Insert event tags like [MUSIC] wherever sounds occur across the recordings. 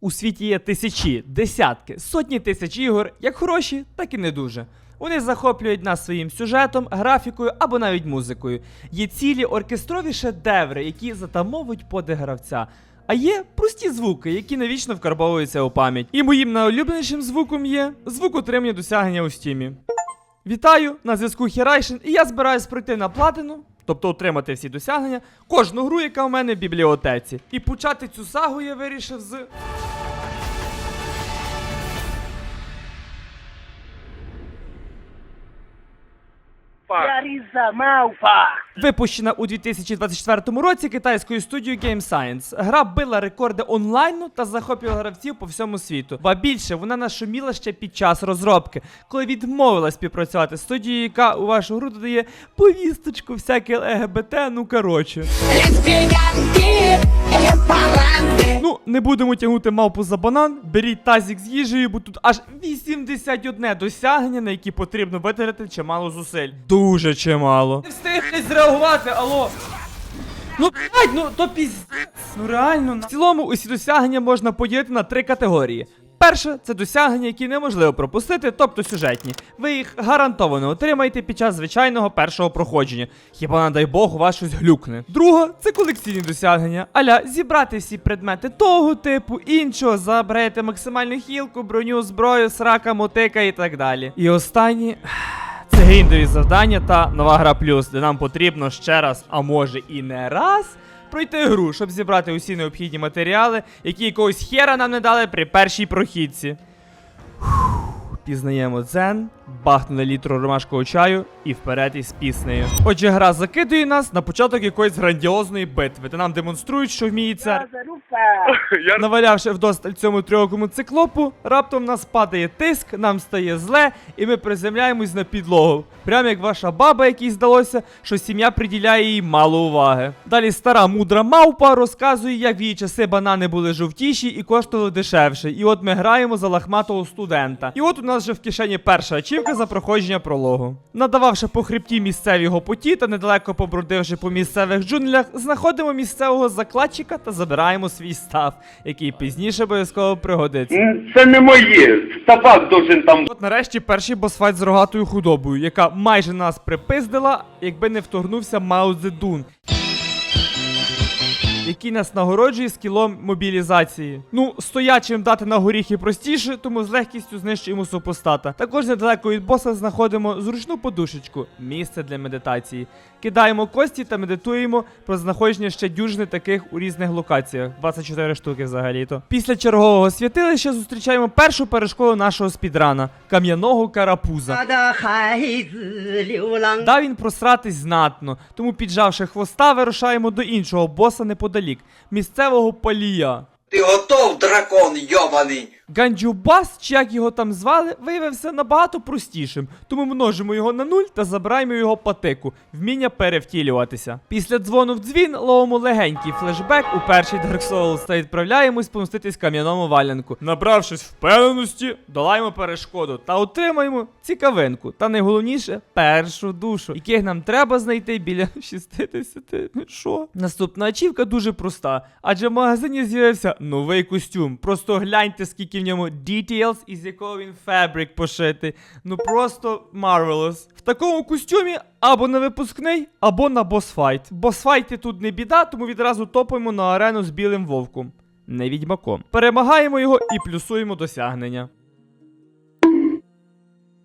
У світі є тисячі, десятки, сотні тисяч ігор, як хороші, так і не дуже. Вони захоплюють нас своїм сюжетом, графікою або навіть музикою. Є цілі оркестрові шедеври, які затамовують подих гравця. А є прості звуки, які навічно вкарбовуються у пам'ять. І моїм найулюбленішим звуком є звук отримання досягнення у стімі. Вітаю! На зв'язку Хірайшин, і я збираюсь пройти на платину, тобто отримати всі досягнення, кожну гру, яка у мене в бібліотеці. І почати цю сагу я вирішив з. Мауфа. Випущена у 2024 році китайською студією Game Science. Гра била рекорди онлайну та захоплювала гравців по всьому світу. Ба більше вона нашуміла ще під час розробки, коли відмовила співпрацювати з студією, яка у вашу гру додає повісточку, всяке ЛГБТ, ну коротше. Лесбиянки и паранды. Ну, не будемо тягнути мавпу за банан, беріть тазік з їжею, бо тут аж 81 досягнення, на які потрібно витратити чимало зусиль. Дуже чимало. Не встигли зреагувати, алло. Ну, блять, ну то піздець. Ну реально. на- В цілому усі досягнення можна поділити на три категорії. Перше це досягнення, які неможливо пропустити, тобто сюжетні. Ви їх гарантовано отримаєте під час звичайного першого проходження. Хіба не дай Бог у вас щось глюкне. Друге це колекційні досягнення. Аля зібрати всі предмети того типу, іншого, заберете максимальну хілку, броню, зброю, срака, мотика і так далі. І останні. [SIGHS] Це геймдові завдання та нова гра плюс, де нам потрібно ще раз, а може і не раз, пройти гру, щоб зібрати усі необхідні матеріали, які якогось хера нам не дали при першій прохідці. Пізнаємо дзен, бахнули літру ромашкового чаю і вперед із піснею. Отже, гра закидує нас на початок якоїсь грандіозної битви, та нам демонструють, що вміє це Навалявши вдосталь цьому трьохому циклопу, раптом нас падає тиск, нам стає зле, і ми приземляємось на підлогу. Прямо як ваша баба, якій здалося, що сім'я приділяє їй мало уваги. Далі стара мудра мавпа розказує, як в її часи банани були жовтіші і коштували дешевше. І от ми граємо за лахматого студента. І от у нас вже в кишені перша ачівка за проходження прологу. Надававши по хребті місцевій гопоті та недалеко побродивши по місцевих джунглях, знаходимо місцевого закладчика та забираємо свій став, який пізніше обов'язково пригодиться. Це не моє. Табак должен там От нарешті перший босфайт з рогатою худобою, яка майже нас припиздила, якби не вторгнувся Мао Цзедун який нас нагороджує скілом мобілізації. Ну, стоячим дати на горіхи простіше, тому з легкістю знищуємо супостата. Також недалеко від боса знаходимо зручну подушечку, місце для медитації. Кидаємо кості та медитуємо про знаходження ще дюжини таких у різних локаціях. 24 штуки взагалі-то. Після чергового святилища зустрічаємо першу перешкоду нашого спідрана кам'яного карапуза. Да він просратись знатно, тому піджавши хвоста, вирушаємо до іншого боса неподалік місцевого палія. Ти готов, дракон йобаний? Ганджубас, чи як його там звали, виявився набагато простішим, тому множимо його на нуль та забираємо його патику, вміння перевтілюватися. Після дзвону в дзвін ловимо легенький флешбек у перший Dark Souls та відправляємось помститись кам'яному валянку. Набравшись впевненості, долаємо перешкоду та отримаємо цікавинку. Та найголовніше першу душу, яких нам треба знайти біля [LAUGHS] 60. Ну Що? Наступна ачівка дуже проста, адже в магазині з'явився новий костюм. Просто гляньте, скільки в ньому details, із якого він фабрик пошитий. Ну просто marvelous. В такому костюмі або на випускний, або на босфайт. Босфайти тут не біда, тому відразу топаємо на арену з білим вовком. Не відьмаком. Перемагаємо його і плюсуємо досягнення.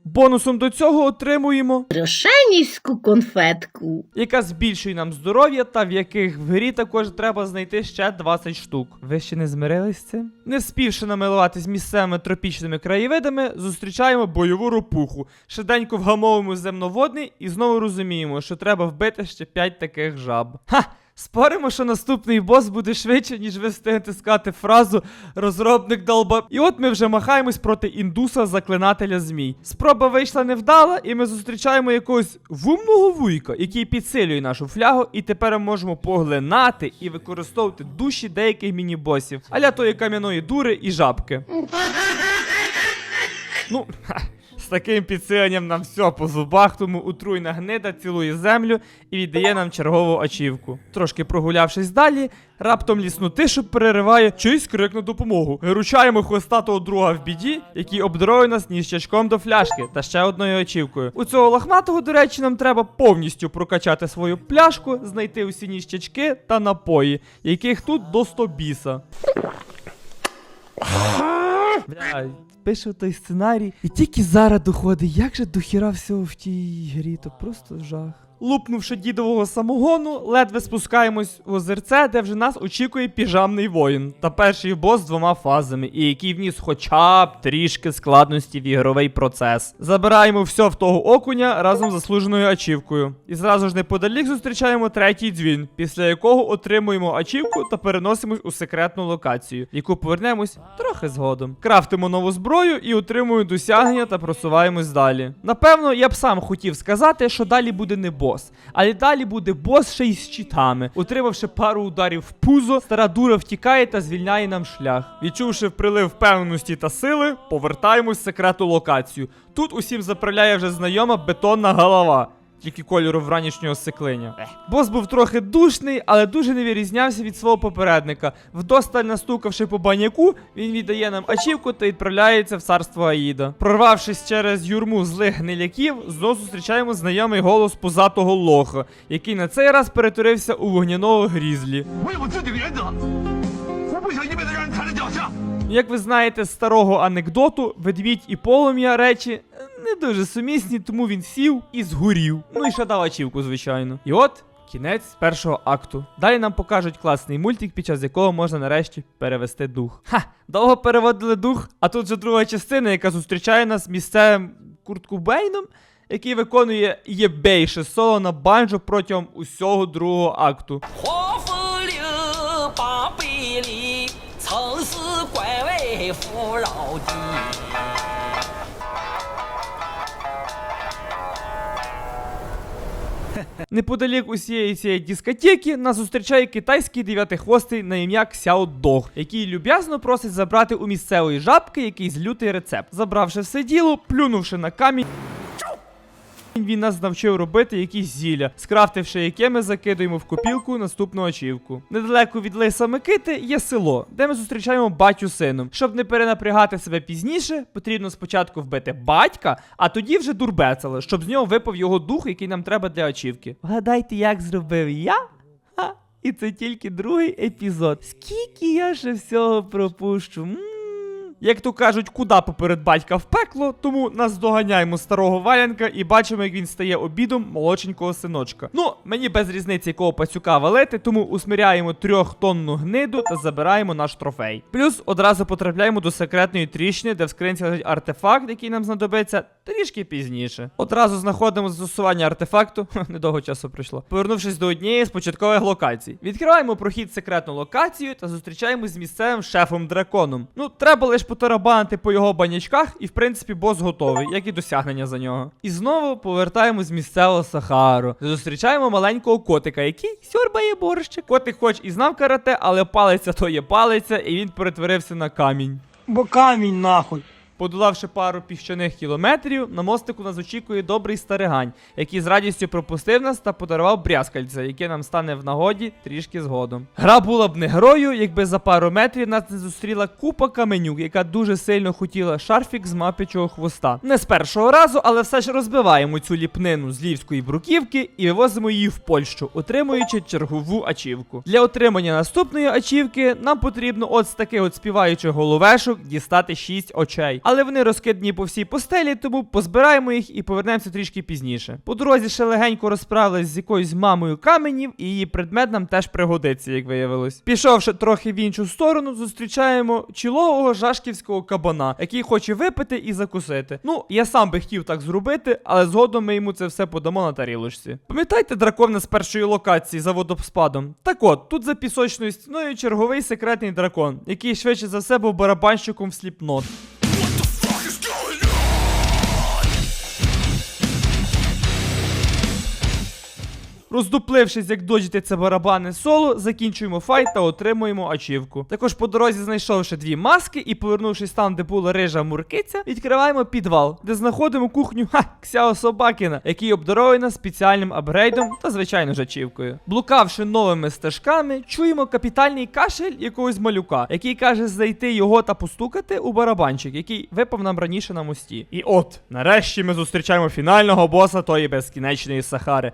Бонусом до цього отримуємо Рошенівську конфетку. яка збільшує нам здоров'я, та в яких в грі також треба знайти ще 20 штук. Ви ще не змирились з цим? Не вспівши намилуватись місцевими тропічними краєвидами, зустрічаємо бойову ропуху. Швиденько вгамовуємо земноводний і знову розуміємо, що треба вбити ще 5 таких жаб. Ха! Споримо, що наступний бос буде швидше, ніж ви встигнете сказати фразу розробник долба. І от ми вже махаємось проти індуса заклинателя змій. Спроба вийшла невдала, і ми зустрічаємо якогось вумного вуйка, який підсилює нашу флягу, і тепер ми можемо поглинати і використовувати душі деяких міні-босів, аля тої кам'яної дури і жабки. [LAUGHS] Ну, ха, таким підсиленням нам все по зубах, тому утруйна гнида цілує землю і віддає нам чергову ачівку. Трошки прогулявшись далі, раптом лісну тишу перериває чийсь крик на допомогу. Виручаємо хвостатого друга в біді, який обдарує нас ніщачком до фляшки та ще одною ачівкою. У цього лахматого, до речі, нам треба повністю прокачати свою пляшку, знайти усі ніщачки та напої, яких тут до 100 біса. Бля, пише той сценарій. І тільки зараз доходить, як же дохіра всього в тій грі, то просто жах. Лупнувши дідового самогону, ледве спускаємось в озерце, де вже нас очікує піжамний воїн та перший бос з двома фазами, і який вніс хоча б трішки складності в ігровий процес. Забираємо все в того окуня разом з заслуженою ачівкою. І зразу ж неподалік зустрічаємо третій дзвін, після якого отримуємо ачівку та переносимось у секретну локацію, яку повернемось трохи згодом. Крафтимо нову зброю і отримуємо досягнення та просуваємось далі. Напевно, я б сам хотів сказати, що далі буде не бос, але далі буде бос ще й з читами. Отримавши пару ударів в пузо, стара дура втікає та звільняє нам шлях. Відчувши прилив впевненості та сили, повертаємось в секретну локацію. Тут усім заправляє вже знайома бетонна голова тільки кольору вранішнього секлиня. Бос був трохи душний, але дуже не вирізнявся від свого попередника. Вдосталь настукавши по баняку, він віддає нам ачівку та відправляється в царство Аїда. Прорвавшись через юрму злих гниляків, знову зустрічаємо знайомий голос позатого лоха, який на цей раз перетворився у вогняного грізлі. Як ви знаєте з старого анекдоту, ведмідь і полум'я речі не дуже сумісні, тому він сів і згорів. Ну і ще звичайно. І от. Кінець першого акту. Далі нам покажуть класний мультик, під час якого можна нарешті перевести дух. Ха! Довго переводили дух, а тут же друга частина, яка зустрічає нас місцевим Курт Кубейном, який виконує єбейше соло на банджо протягом усього другого акту. [LAUGHS] Неподалік усієї цієї дискотеки нас зустрічає китайський дев'ятихвостий на ім'я Ксяо Дог, який люб'язно просить забрати у місцевої жабки якийсь лютий рецепт. Забравши все діло, плюнувши на камінь. Він нас навчив робити якісь зілля, скрафтивши яке ми закидуємо в копілку наступну очівку. Недалеко від Лиса Микити є село, де ми зустрічаємо батю сином. Щоб не перенапрягати себе пізніше, потрібно спочатку вбити батька, а тоді вже дурбецела, щоб з нього випав його дух, який нам треба для очівки. Вгадайте, як зробив я? І це тільки другий епізод. Скільки я ще всього пропущу? Як то кажуть, куди поперед батька в пекло, тому нас доганяємо старого валянка і бачимо, як він стає обідом молодшенького синочка. Ну, мені без різниці якого пацюка валити, тому усмиряємо трьохтонну гниду та забираємо наш трофей. Плюс одразу потрапляємо до секретної тріщини, де в скринці лежить артефакт, який нам знадобиться трішки пізніше. Одразу знаходимо застосування артефакту. [LAUGHS] Недовго часу пройшло. Повернувшись до однієї з початкових локацій. Відкриваємо прохід секретну локацію та зустрічаємось з місцевим шефом драконом. Ну, треба лише потарабанити по його банячках, і в принципі бос готовий, як і досягнення за нього. І знову повертаємось з місцевого Сахару. Зустрічаємо маленького котика, який сьорбає борщик. Котик хоч і знав карате, але палиця то є палиця, і він перетворився на камінь. Бо камінь нахуй. Подолавши пару піщаних кілометрів, на мостику нас очікує добрий старигань, який з радістю пропустив нас та подарував брязкальце, яке нам стане в нагоді трішки згодом. Гра була б не грою, якби за пару метрів нас не зустріла купа каменюк, яка дуже сильно хотіла шарфік з мапічого хвоста. Не з першого разу, але все ж розбиваємо цю ліпнину з львівської бруківки і вивозимо її в Польщу, отримуючи чергову ачівку. Для отримання наступної ачівки нам потрібно от з таких от співаючих головешок дістати 6 очей. Але вони розкидані по всій постелі, тому позбираємо їх і повернемося трішки пізніше. По дорозі ще легенько розправились з якоюсь мамою каменів, і її предмет нам теж пригодиться, як виявилось. Пішовши трохи в іншу сторону, зустрічаємо чолового жашківського кабана, який хоче випити і закусити. Ну, я сам би хотів так зробити, але згодом ми йому це все подамо на тарілочці. Пам'ятаєте дракона з першої локації за водоспадом? Так от, тут за пісочною стіною черговий секретний дракон, який швидше за все був барабанщиком в сліпнот. Роздуплившись, як доджити це барабани соло, закінчуємо файт та отримуємо ачівку. Також по дорозі знайшовши дві маски і повернувшись там, де була рижа муркиця, відкриваємо підвал, де знаходимо кухню ха, Ксяо Собакіна, який обдарований нас спеціальним апгрейдом та звичайно ж ачівкою. Блукавши новими стежками, чуємо капітальний кашель якогось малюка, який каже зайти його та постукати у барабанчик, який випав нам раніше на мості. І от, нарешті ми зустрічаємо фінального боса тої безкінечної Сахари.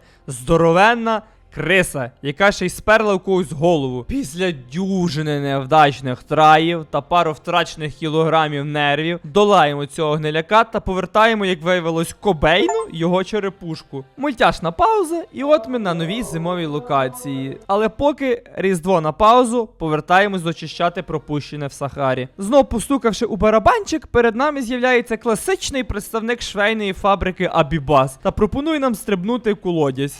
Ben na Криса, яка ще й сперла у когось голову. Після дюжини невдачних траїв та пару втрачених кілограмів нервів долаємо цього гниляка та повертаємо, як виявилось, Кобейну його черепушку. Мультяшна пауза, і от ми на новій зимовій локації. Але поки Різдво на паузу, повертаємось зачищати пропущене в Сахарі. Знов постукавши у барабанчик, перед нами з'являється класичний представник швейної фабрики Абібас та пропонує нам стрибнути в колодязь.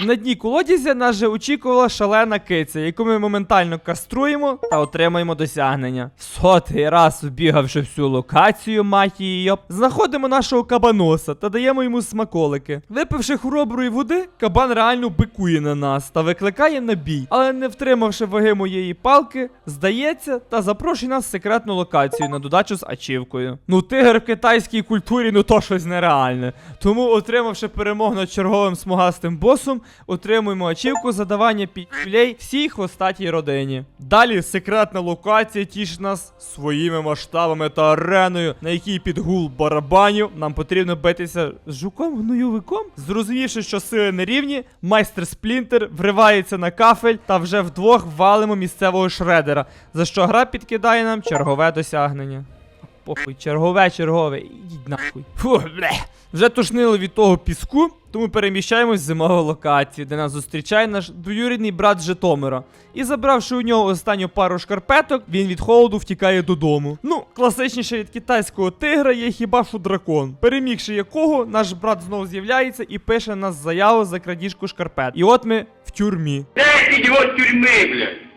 На дні колодязя нас же очікувала шалена киця, яку ми моментально каструємо та отримаємо досягнення. Сотий раз убігавши всю локацію, мать її знаходимо нашого кабаноса та даємо йому смаколики. Випивши хороброї води, кабан реально бикує на нас та викликає на бій. Але не втримавши ваги моєї палки, здається та запрошує нас в секретну локацію на додачу з ачівкою. Ну, тигр в китайській культурі, ну то щось нереальне. Тому, отримавши перемогу над черговим смугастим босом, отримуємо ачівку задавання пілей всій хвостатій родині. Далі секретна локація тішить нас своїми масштабами та ареною, на якій під гул барабанів нам потрібно битися з жуком гнойовиком. Зрозумівши, що сили не рівні, майстер Сплінтер вривається на кафель та вже вдвох валимо місцевого шредера, за що гра підкидає нам чергове досягнення. Похуй, чергове, чергове, ідіть нахуй. Фу, бле. Вже тушнило від того піску, тому переміщаємось в зимову локацію, де нас зустрічає наш двоюрідний брат Житомира. І забравши у нього останню пару шкарпеток, він від холоду втікає додому. Ну, класичніше від китайського тигра є хіба що дракон, перемігши якого наш брат знову з'являється і пише нас заяву за крадіжку шкарпет. І от ми в тюрмі. Дайте його тюрми, блядь.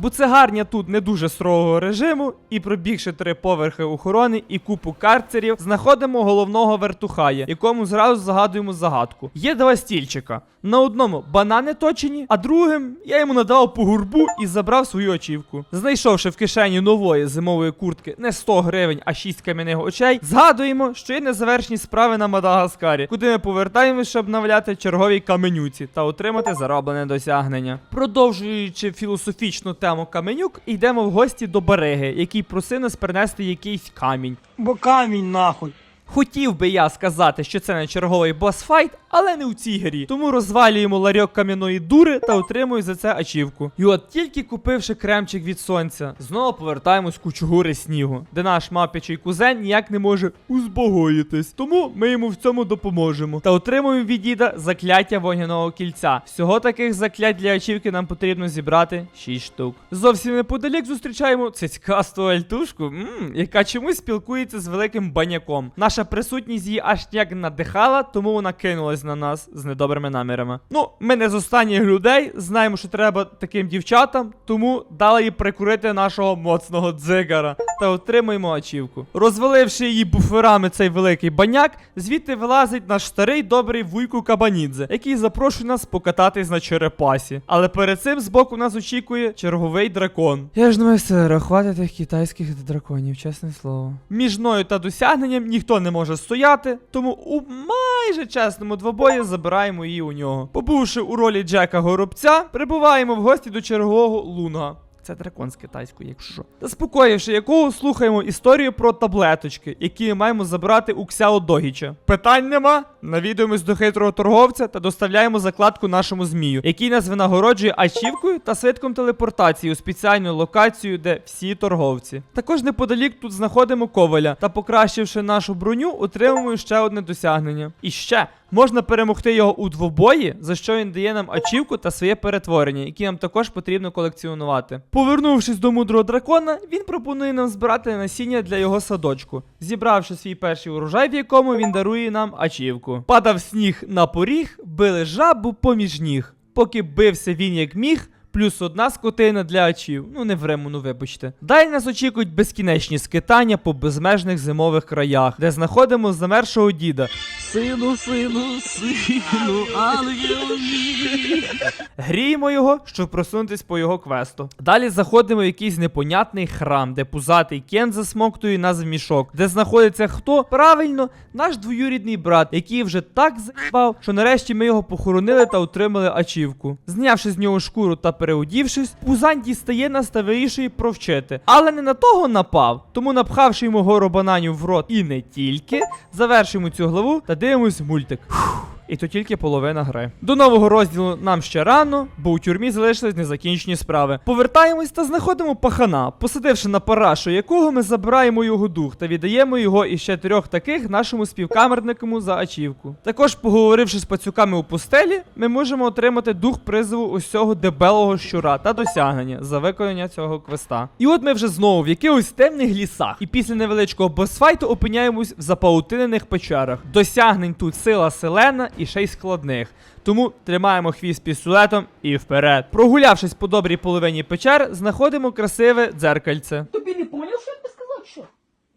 Буцегарня тут не дуже строгого режиму, і пробігши три поверхи охорони і купу карцерів, знаходимо головного вертухая, якому зразу загадуємо загадку. Є два стільчика. На одному банани точені, а другим я йому надав по гурбу і забрав свою очівку. Знайшовши в кишені нової зимової куртки не 100 гривень, а 6 кам'яних очей, згадуємо, що є незавершені справи на Мадагаскарі, куди ми повертаємось, щоб навляти черговій каменюці та отримати зароблене досягнення. Продовжуючи філософічну тему каменюк, і йдемо в гості до Береги, який просив нас принести якийсь камінь. Бо камінь нахуй. Хотів би я сказати, що це не черговий босфайт, але не у цій грі. Тому розвалюємо ларьок кам'яної дури та отримую за це ачівку. І от тільки купивши кремчик від сонця, знову повертаємось в кучугури снігу, де наш мапічий кузен ніяк не може узбогоїтись. Тому ми йому в цьому допоможемо. Та отримуємо від діда закляття вогняного кільця. Всього таких заклять для ачівки нам потрібно зібрати 6 штук. Зовсім неподалік зустрічаємо цицькасту альтушку, яка чомусь спілкується з великим баняком. Наша присутність її аж ніяк надихала, тому вона кинулась на нас з недобрими намірами. Ну, ми не з останніх людей, знаємо, що треба таким дівчатам, тому дали їй прикурити нашого моцного дзигара та отримуємо ачівку. Розваливши її буферами цей великий баняк, звідти вилазить наш старий добрий вуйку Кабанідзе, який запрошує нас покататись на черепасі. Але перед цим збоку нас очікує черговий дракон. Я ж думаю, все рахувати тих китайських драконів, чесне слово. Між мною та досягненням ніхто не може стояти, тому у майже чесному двобої забираємо її у нього. Побувши у ролі Джека Горобця, прибуваємо в гості до чергового лунга. Це дракон з китайської, якщо що. Заспокоївши якого, слухаємо історію про таблеточки, які маємо забрати у Ксяо Догіча. Питань нема. Навідуємось до хитрого торговця та доставляємо закладку нашому змію, який нас винагороджує ачівкою та свитком телепортації у спеціальну локацію, де всі торговці. Також неподалік тут знаходимо коваля та, покращивши нашу броню, отримуємо ще одне досягнення. І ще можна перемогти його у двобої, за що він дає нам ачівку та своє перетворення, які нам також потрібно колекціонувати. Повернувшись до мудрого дракона, він пропонує нам збирати насіння для його садочку, зібравши свій перший урожай, в якому він дарує нам ачівку. Падав сніг на поріг, били жабу поміж ніг. Поки бився він як міг, Плюс одна скотина для очів. Ну не врему, ну вибачте. Далі нас очікують безкінечні скитання по безмежних зимових краях, де знаходимо замершого діда. Сину, сину, сину, ангел мій. Гріємо його, щоб просунутись по його квесту. Далі заходимо в якийсь непонятний храм, де пузатий Кен засмоктує нас в мішок, де знаходиться хто? Правильно, наш двоюрідний брат, який вже так заїбав, що нарешті ми його похоронили та отримали ачівку. Знявши з нього шкуру та переодівшись, Пузань дістає нас та провчити. Але не на того напав, тому напхавши йому гору бананів в рот і не тільки, завершимо цю главу та дивимось мультик. І то тільки половина гри. До нового розділу нам ще рано, бо у тюрмі залишились незакінчені справи. Повертаємось та знаходимо пахана, посадивши на парашу якого ми забираємо його дух та віддаємо його іще трьох таких нашому співкамернику за ачівку. Також, поговоривши з пацюками у пустелі, ми можемо отримати дух призову усього дебелого щура та досягнення за виконання цього квеста. І от ми вже знову в якихось темних лісах, і після невеличкого босфайту опиняємось в запаутинених печерах. Досягнень тут сила селена і ще складних. Тому тримаємо хвіст пістолетом і вперед. Прогулявшись по добрій половині печер, знаходимо красиве дзеркальце, Тобі не поняв, що я тобі сказав, що?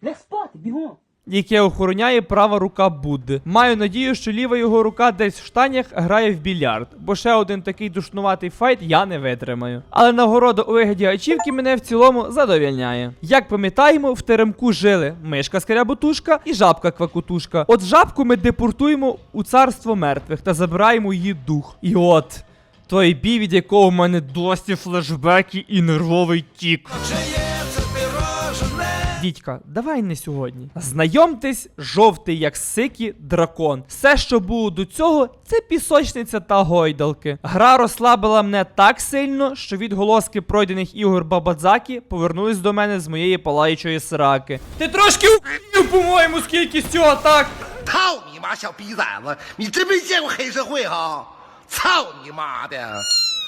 Ляг спати, бігом. Яке охороняє права рука Будди. Маю надію, що ліва його рука десь в штанях грає в більярд, бо ще один такий душнуватий файт я не витримаю. Але нагорода у вигляді ачівки мене в цілому задовільняє. Як пам'ятаємо, в теремку жили мишка скряботушка і жабка квакутушка. От жабку ми депортуємо у царство мертвих та забираємо її дух. І от. Той бій, від якого в мене досі флешбеки і нервовий тік. Дідька, давай не сьогодні. Знайомтесь, жовтий як сики дракон. Все, що було до цього, це пісочниця та гойдалки. Гра розслабила мене так сильно, що відголоски пройдених ігор Бабадзакі повернулись до мене з моєї палаючої сраки. Ти трошки у**ів, по-моєму, з кількістю атак. 操你妈小逼崽子！你真没见过黑社会哈！操你妈的！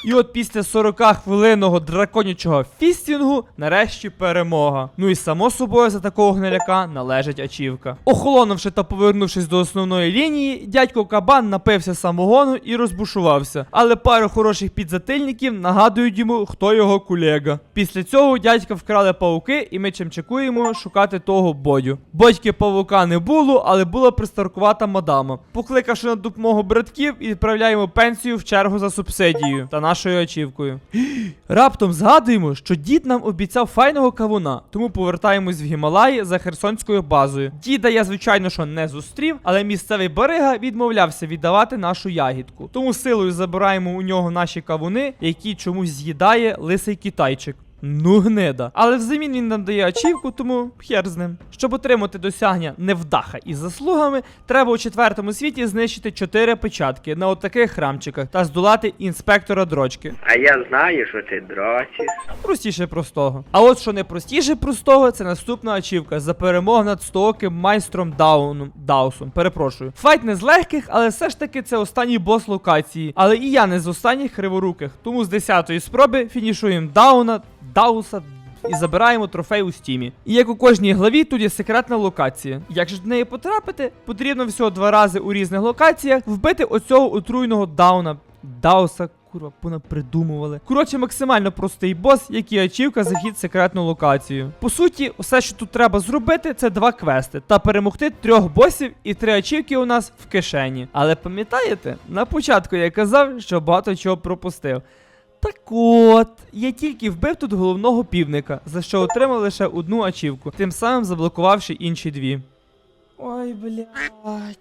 І от після 40 хвилинного драконячого фістінгу нарешті перемога. Ну і само собою за такого гниляка належить ачівка. Охолонувши та повернувшись до основної лінії, дядько Кабан напився самогону і розбушувався. Але пару хороших підзатильників нагадують йому, хто його колега. Після цього дядька вкрали павуки, і ми чимчикуємо шукати того бодю. Бодьки павука не було, але була пристаркувата мадама. Покликавши на допомогу братків, відправляємо пенсію в чергу за субсидією та нашою ачівкою. Раптом згадуємо, що дід нам обіцяв файного кавуна, тому повертаємось в Гімалаї за Херсонською базою. Діда я, звичайно, що не зустрів, але місцевий берега відмовлявся віддавати нашу ягідку. Тому силою забираємо у нього наші кавуни, які чомусь з'їдає лисий китайчик. Ну гнида. Але взамін він нам дає ачівку, тому хер з ним. Щоб отримати досягнення невдаха із заслугами, треба у четвертому світі знищити чотири печатки на отаких храмчиках та здолати інспектора дрочки. А я знаю, що ти дрочиш. Простіше простого. А от що не простіше простого, це наступна ачівка за перемогу над стооким майстром Дауном. Даусом. Перепрошую. Файт не з легких, але все ж таки це останній бос локації. Але і я не з останніх криворуких. Тому з 10-ї спроби фінішуємо Дауна, Дауса. І забираємо трофей у стімі. І як у кожній главі, тут є секретна локація. Як же до неї потрапити, потрібно всього два рази у різних локаціях вбити оцього отруйного дауна. Дауса, курва, понапридумували. Коротше, максимально простий бос, який ачівка за хід в секретну локацію. По суті, все, що тут треба зробити, це два квести та перемогти трьох босів і три ачівки у нас в кишені. Але пам'ятаєте, на початку я казав, що багато чого пропустив. Так от, я тільки вбив тут головного півника, за що отримав лише одну ачівку, тим самим заблокувавши інші дві. Ой, блядь,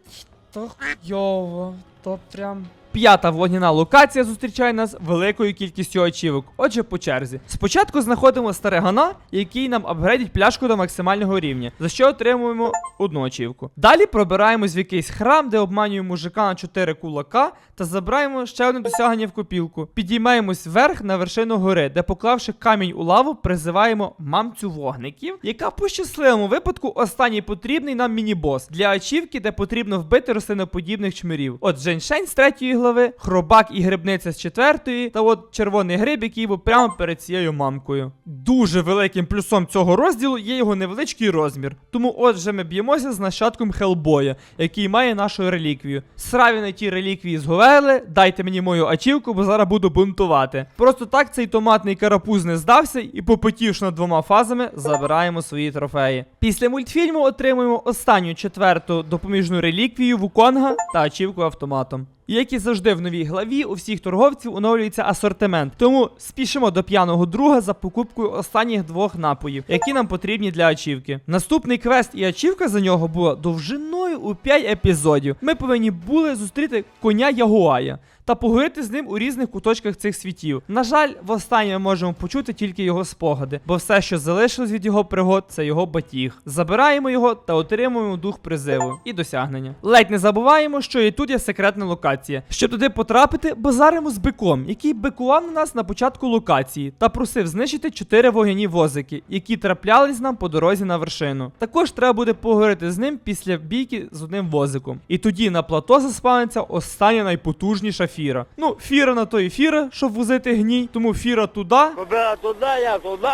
то хуйово, то прям. П'ята вогняна локація зустрічає нас великою кількістю очівок. Отже, по черзі. Спочатку знаходимо старигана, який нам апгрейдить пляшку до максимального рівня, за що отримуємо одну очівку. Далі пробираємось в якийсь храм, де обманюємо мужика на 4 кулака та забираємо ще одне досягнення в копілку. Підіймаємось вверх на вершину гори, де, поклавши камінь у лаву, призиваємо мамцю вогників, яка по щасливому випадку останній потрібний нам міні-бос для ачівки, де потрібно вбити рослиноподібних чмирів. От Женьшень з третьої глави, хробак і грибниця з четвертої, та от червоний гриб, який був прямо перед цією мамкою. Дуже великим плюсом цього розділу є його невеличкий розмір. Тому отже ми б'ємося з нащадком Хелбоя, який має нашу реліквію. Сраві на ті реліквії зговели, дайте мені мою ачівку, бо зараз буду бунтувати. Просто так цей томатний карапуз не здався, і попотівши над двома фазами, забираємо свої трофеї. Після мультфільму отримуємо останню четверту допоміжну реліквію Вуконга та ачівку автоматом. Як і завжди в новій главі, у всіх торговців оновлюється асортимент. Тому спішимо до п'яного друга за покупкою останніх двох напоїв, які нам потрібні для ачівки. Наступний квест і ачівка за нього була довжиною у 5 епізодів. Ми повинні були зустріти коня Ягуая та поговорити з ним у різних куточках цих світів. На жаль, востаннє ми можемо почути тільки його спогади, бо все, що залишилось від його пригод, це його батіг. Забираємо його та отримуємо дух призиву і досягнення. Ледь не забуваємо, що і тут є секретна локація. Щоб туди потрапити, базаримо з биком, який бикував на нас на початку локації та просив знищити чотири вогняні возики, які траплялись нам по дорозі на вершину. Також треба буде поговорити з ним після бійки з одним возиком. І тоді на плато заспавниться остання найпотужніша фіра. Ну, фіра на то і фіра, щоб возити гній, тому фіра туди. Куди туди, я туди.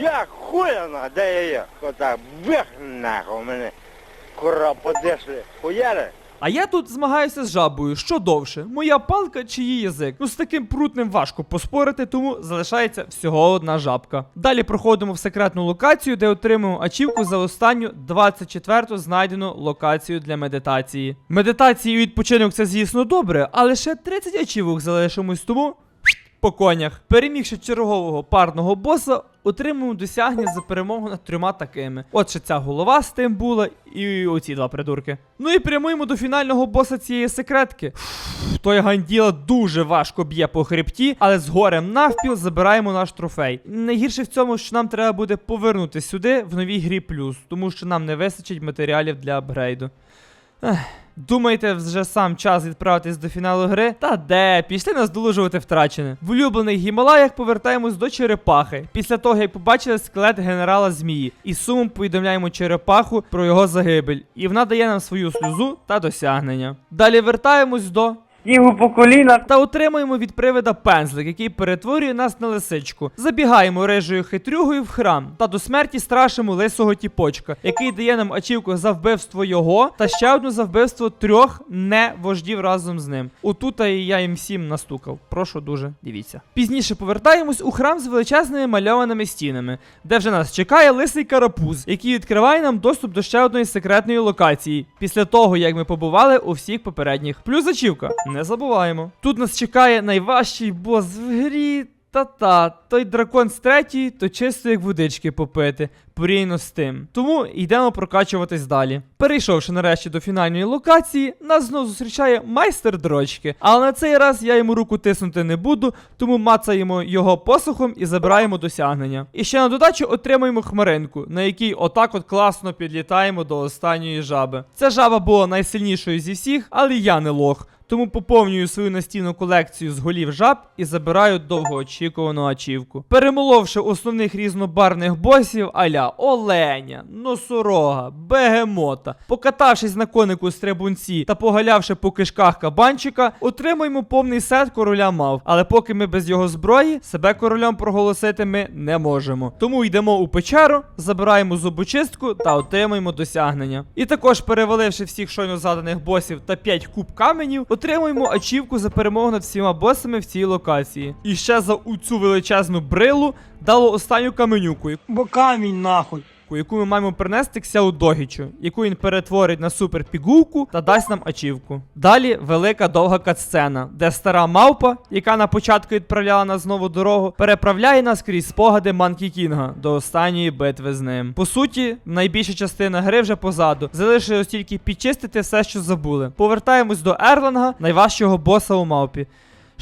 Я хуяна, де я є? Отак, бих нахуй мене. Кура подешли. Хуяри? А я тут змагаюся з жабою. Що довше? Моя палка чи її язик? Ну з таким прутним важко поспорити, тому залишається всього одна жабка. Далі проходимо в секретну локацію, де отримуємо ачівку за останню 24-ту знайдену локацію для медитації. Медитації і відпочинок це звісно добре, але ще 30 ачівок залишимось тому. По конях. Перемігши чергового парного боса, отримуємо досягнення за перемогу над трьома такими. От ще ця голова з тим була, і оці два придурки. Ну і прямуємо до фінального боса цієї секретки. Фу, той ганділа дуже важко б'є по хребті, але з горем навпіл забираємо наш трофей. Найгірше в цьому, що нам треба буде повернути сюди в новій грі плюс, тому що нам не вистачить матеріалів для апгрейду. Ех. Думаєте, вже сам час відправитись до фіналу гри? Та де, пішли нас долужувати втрачене. В улюблених Гімалаях повертаємось до черепахи. Після того, як побачили скелет генерала Змії, і сумом повідомляємо черепаху про його загибель. І вона дає нам свою сльозу та досягнення. Далі вертаємось до. Снігу по коліна. Та отримуємо від привида пензлик, який перетворює нас на лисичку. Забігаємо рижою хитрюгою в храм та до смерті страшимо лисого тіпочка, який дає нам ачівку за вбивство його та ще одну за вбивство трьох не вождів разом з ним. Отута і я їм всім настукав. Прошу дуже, дивіться. Пізніше повертаємось у храм з величезними мальованими стінами, де вже нас чекає лисий карапуз, який відкриває нам доступ до ще одної секретної локації. Після того, як ми побували у всіх попередніх. Плюс ачівка. Не забуваємо. Тут нас чекає найважчий бос в грі. Та-та, той дракон з третьої, то чисто як водички попити, порівняно з тим. Тому йдемо прокачуватись далі. Перейшовши нарешті до фінальної локації, нас знову зустрічає майстер дрочки. Але на цей раз я йому руку тиснути не буду, тому мацаємо його посухом і забираємо досягнення. І ще на додачу отримуємо хмаринку, на якій отак от класно підлітаємо до останньої жаби. Ця жаба була найсильнішою зі всіх, але я не лох. Тому поповнюю свою настійну колекцію з голів жаб і забираю довгоочікувану ачівку. Перемоловши основних різнобарвних босів аля Оленя, Носорога, Бегемота, покатавшись на конику стрибунці та погалявши по кишках кабанчика, отримуємо повний сет короля мав. Але поки ми без його зброї, себе королем проголосити ми не можемо. Тому йдемо у печеру, забираємо зубочистку та отримуємо досягнення. І також, переваливши всіх щойно заданих босів та 5 куб каменів, отримуємо ачівку за перемогу над всіма босами в цій локації. І ще за цю величезну брилу дало останню каменюку, Бо камінь нахуй. Яку ми маємо принести Ксяу Догічу, яку він перетворить на супер пігулку та дасть нам ачівку. Далі велика довга катсцена, де стара мавпа, яка на початку відправляла нас знову дорогу, переправляє нас крізь спогади Манкі Кінга до останньої битви з ним. По суті, найбільша частина гри вже позаду. Залишилось тільки підчистити все, що забули. Повертаємось до Ерланга, найважчого боса у мавпі.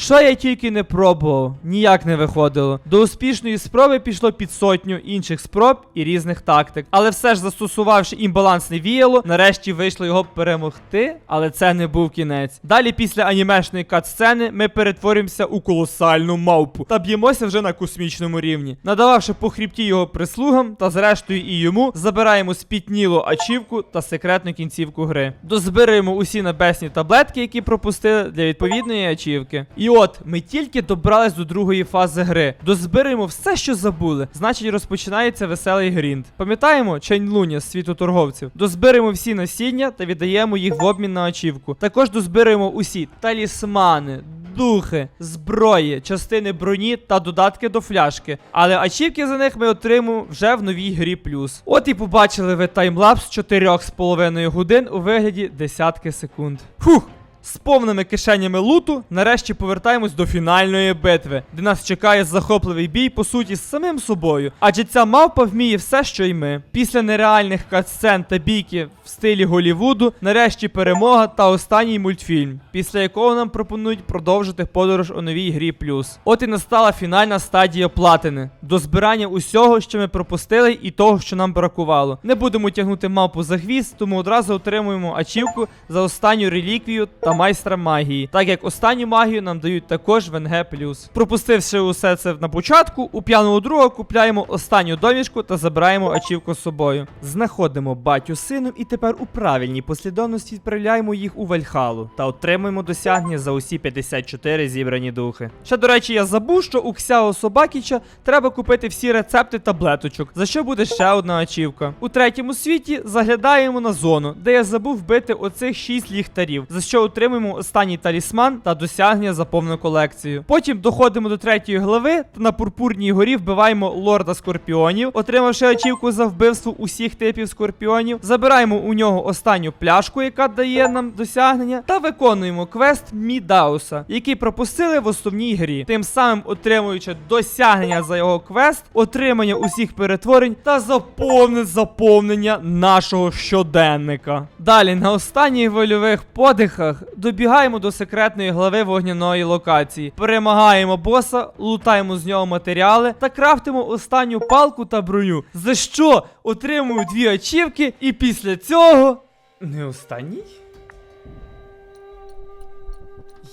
Що я тільки не пробував, ніяк не виходило. До успішної спроби пішло під сотню інших спроб і різних тактик. Але все ж застосувавши імбалансне віяло, нарешті вийшло його перемогти, але це не був кінець. Далі, після анімешної кат-сцени, ми перетворюємося у колосальну мавпу та б'ємося вже на космічному рівні. Надававши по хребті його прислугам та зрештою і йому, забираємо спітнілу ачівку та секретну кінцівку гри. Дозбираємо усі небесні таблетки, які пропустили для відповідної ачівки. І от ми тільки добрались до другої фази гри. Дозбираємо все, що забули. Значить, розпочинається веселий грінд. Пам'ятаємо Чайнлуня з світу торговців. Дозбираємо всі насіння та віддаємо їх в обмін на ачівку. Також дозбираємо усі талісмани. Духи, зброї, частини броні та додатки до фляшки. Але ачівки за них ми отримуємо вже в новій грі плюс. От і побачили ви таймлапс 4,5 годин у вигляді десятки секунд. Фух! З повними кишенями луту нарешті повертаємось до фінальної битви, де нас чекає захопливий бій, по суті, з самим собою. Адже ця мавпа вміє все, що й ми. Після нереальних катсцен та бійки в стилі Голівуду, нарешті перемога та останній мультфільм, після якого нам пропонують продовжити подорож у новій грі плюс. От і настала фінальна стадія платини до збирання усього, що ми пропустили, і того, що нам бракувало. Не будемо тягнути мавпу за хвіст, тому одразу отримуємо ачівку за останню реліквію та майстра магії, так як останню магію нам дають також в НГ+. Пропустивши усе це на початку, у п'яного друга купляємо останню домішку та забираємо ачівку з собою. Знаходимо батю з сином і тепер у правильній послідовності відправляємо їх у Вальхалу та отримуємо досягнення за усі 54 зібрані духи. Ще до речі, я забув, що у Ксяо Собакіча треба купити всі рецепти таблеточок, за що буде ще одна ачівка. У третьому світі заглядаємо на зону, де я забув вбити оцих 6 ліхтарів, за що отримуємо останній талісман та досягнення за повну колекцію. Потім доходимо до третьої глави та на пурпурній горі вбиваємо лорда скорпіонів, отримавши ачівку за вбивство усіх типів скорпіонів. Забираємо у нього останню пляшку, яка дає нам досягнення, та виконуємо квест Мідауса, який пропустили в основній грі, тим самим отримуючи досягнення за його квест, отримання усіх перетворень та заповне заповнення нашого щоденника. Далі на останніх вольових подихах добігаємо до секретної глави вогняної локації, перемагаємо боса, лутаємо з нього матеріали та крафтимо останню палку та броню. За що отримую дві ачівки, і після цього. Не останній?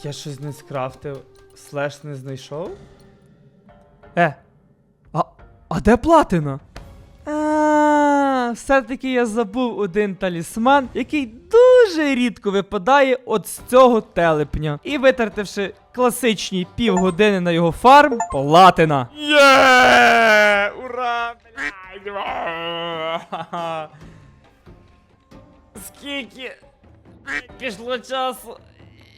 Я щось не скрафтив, слеш не знайшов. Е. А, а де платина? А, все-таки я забув один талісман, який дуже рідко випадає от з цього телепня. І витративши класичні півгодини на його фарм, платина. Є! Ура! Скільки пішло часу?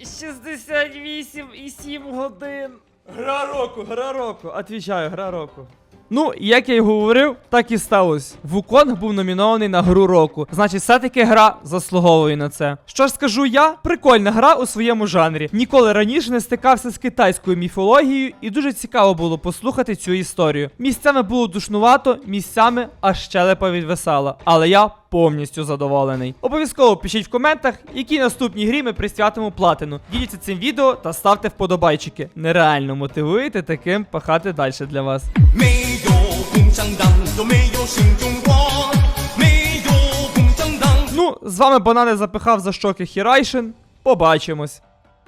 68,7 годин. Гра року, гра року. Отвічаю, гра року. Ну, як я й говорив, так і сталося. Вуконг був номінований на гру року. Значить, все-таки гра заслуговує на це. Що ж скажу я? Прикольна гра у своєму жанрі. Ніколи раніше не стикався з китайською міфологією, і дуже цікаво було послухати цю історію. Місцями було душнувато, місцями аж щелепа відвисала. Але я повністю задоволений. Обов'язково пишіть в коментах, які наступні грі ми присвятимо платину. Діліться цим відео та ставте вподобайчики. Нереально мотивуєте таким пахати далі для вас. Ну, з вами банани запихав за щоки Хірайшин. Побачимось.